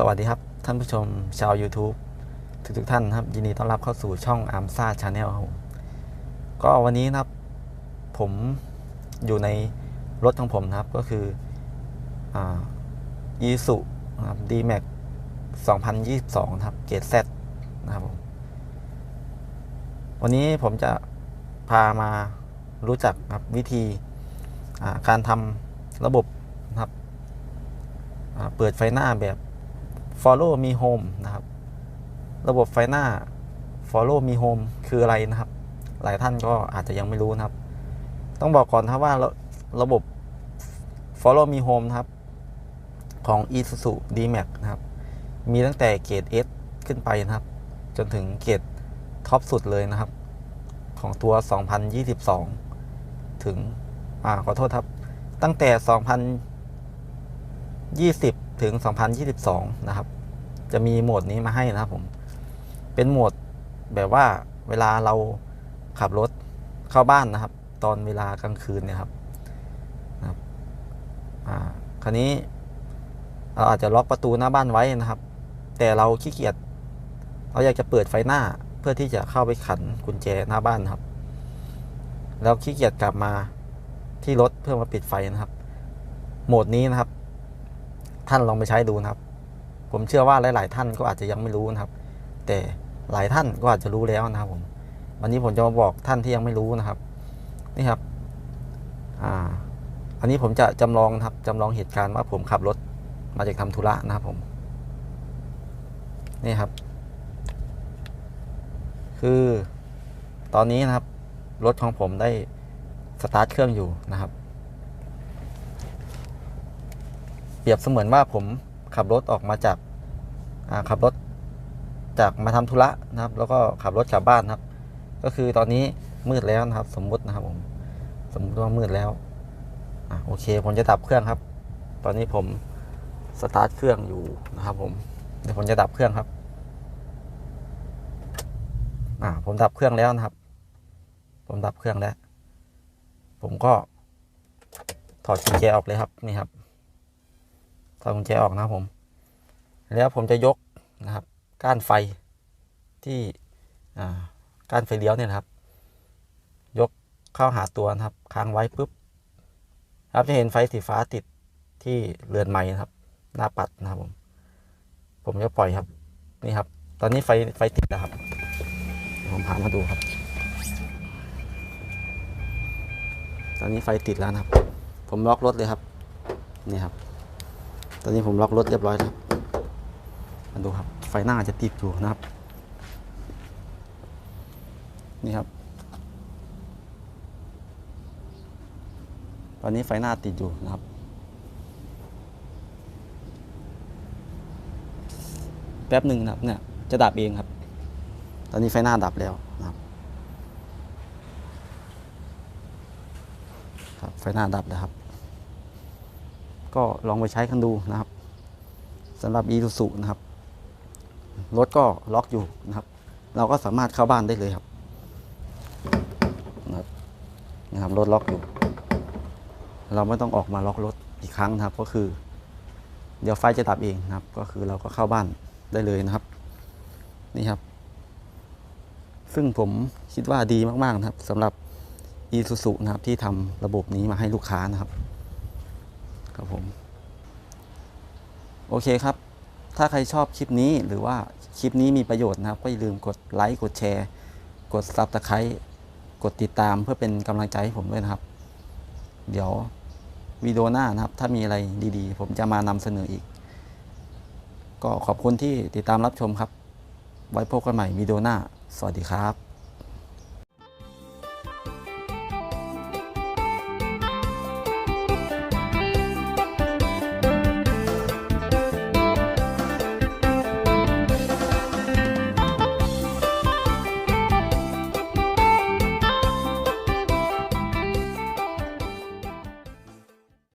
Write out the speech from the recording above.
สวัสดีครับ ท่านผู้ชมชาว YouTube ทุกทุกๆท่านครับ ยินดีต้อนรับเข้าสู่ช่องอาร์มซ่าชาแนลครับก็วันนี้นะครับ ผมอยู่ในรถของผมนะครับก็คืออีสุนะครับ D-Max 2022นะครับเกรด Z นะครับผมวันนี้ผมจะพามารู้จักครับวิธีการทำระบบนะครับเปิดไฟหน้าแบบ follow me home นะครับ ระบบไฟหน้า follow me home คืออะไรนะครับ หลายท่านก็อาจจะยังไม่รู้นะครับ ต้องบอกก่อนนะครับว่าระระบบ follow me home นะครับ ของ Isuzu D-Max นะครับ มีตั้งแต่เกรด S ขึ้นไปนะครับ จนถึงเกรดท็อปสุดเลยนะครับ ของตัว 2022 ถึง อ่า ขอโทษครับ ตั้งแต่ 2020 ถึง 2022 นะครับ จะมีโหมดนี้มาให้นะครับผม เป็นโหมดแบบว่าเวลาเราขับรถเข้าบ้านนะครับ ตอนเวลากลางคืนเนี่ยครับนะครับอ่าคราวนี้เราอาจจะล็อกประตูหน้าบ้านไว้นะครับ แต่เราขี้เกียจเราอยากจะเปิดไฟหน้าเพื่อที่จะเข้าไปขันกุญแจหน้าบ้านครับ แล้วขี้เกียจกลับมาที่รถเพื่อมาปิดไฟนะครับ โหมดนี้นะครับ ท่านลองไปใช้ดูนะครับ ผมเชื่อว่าหลาย ๆ ท่านก็อาจจะยังไม่รู้นะครับ แต่หลายท่านก็อาจจะรู้แล้วนะครับผมวันนี้ผมจะมาบอกท่านที่ยังไม่รู้นะครับนี่ครับอ่าอันนี้ผมจะจำลองครับจำลองเหตุการณ์ว่าผมขับรถมาจากทำธุระนะครับผมนี่ครับ คือตอนนี้นะครับรถของผมได้สตาร์ทเครื่องอยู่นะครับ เป รียบเสมือนว่าผมขับรถออกมาจากขับรถจากมาทำธุระนะครับ แล้วก็ขับรถกลับบ้านครับ ก็คือตอนนี้มืดแล้วนะครับ สมมุตินะครับผมสมมติว่ามืดแล้วอโอเค ผมจะดับเครื่องครับ ตอนนี้ผมสตาร์ทเครื่องอยู่นะครับ ผมเดี๋ยวผมจะดับเครื่องครับอ่าผมดับเครื่องแล้วนะครับ ผมดับเครื่องแล้ว ผมก็ถอดกุญแจออกเลยครับนี่ครับ อดกุญแจออกนะครับผม แล้วผมจะยกนะครับ ก้านไฟที่ก้านไฟเลี้ยวเนี่ยครับ ยกเข้าหาตัวนะครับ ค้างไว้ปุ๊บครับจะเห็นไฟสีฟ้าติดที่เรือนไม้นะครับ หน้าปัดนะครับผม ผมจะปล่อยครับ นี่ครับ ตอนนี้ไฟไฟติดแล้วครับ ผมพามาดูครับ ตอนนี้ไฟติดแล้วนะครับ ผมล็อกรถเลยครับ นี่ครับ อนนี้ผมล็อกรถเรียบร้อยแล้วครับมาดูครับ ไฟหน้าจะติดอยู่นะครับ นี่ครับ ตอนนี้ไฟหน้าติดอยู่นะครับ แป๊บหนึ่งนะครับเนี่ยจะดับเองครับ ตอนนี้ไฟหน้าดับแล้วนะครับครับไฟหน้าดับแล้วครับ ก็ลองไปใช้กันดูนะครับสำหรับ e s u s u นะครับรถก็ล็อกอยู่นะครับ เราก็สามารถเข้าบ้านได้เลยครับนะครับนะครับรถล็อกอยู่ เราไม่ต้องออกมาล็อกรถอีกครั้งนะครับ ก็คือ เดี๋ยวไฟจะดับเองนะครับ ก็คือเราก็เข้าบ้านได้เลยนะครับ นี่ครับ ซึ่งผมคิดว่าดีมากๆนะครับสำหรับ e s u s u นะครับที่ทำระบบนี้มาให้ลูกค้านะครับ ครับผม โอเคครับ ถ้าใครชอบคลิปนี้หรือว่าคลิปนี้มีประโยชน์นะครับ ก็อย่าลืมกดไลค์กดแชร์ กด Subscribe กดติดตามเพื่อเป็นกำลังใจให้ผมด้วยนะครับ เดี๋ยววิดีโอหน้านะครับ ถ้ามีอะไรดีๆ ผมจะมานำเสนออีก ก็ขอบคุณที่ติดตามรับชมครับ ไว้พบกันใหม่วิดีโอหน้า สวัสดีครับ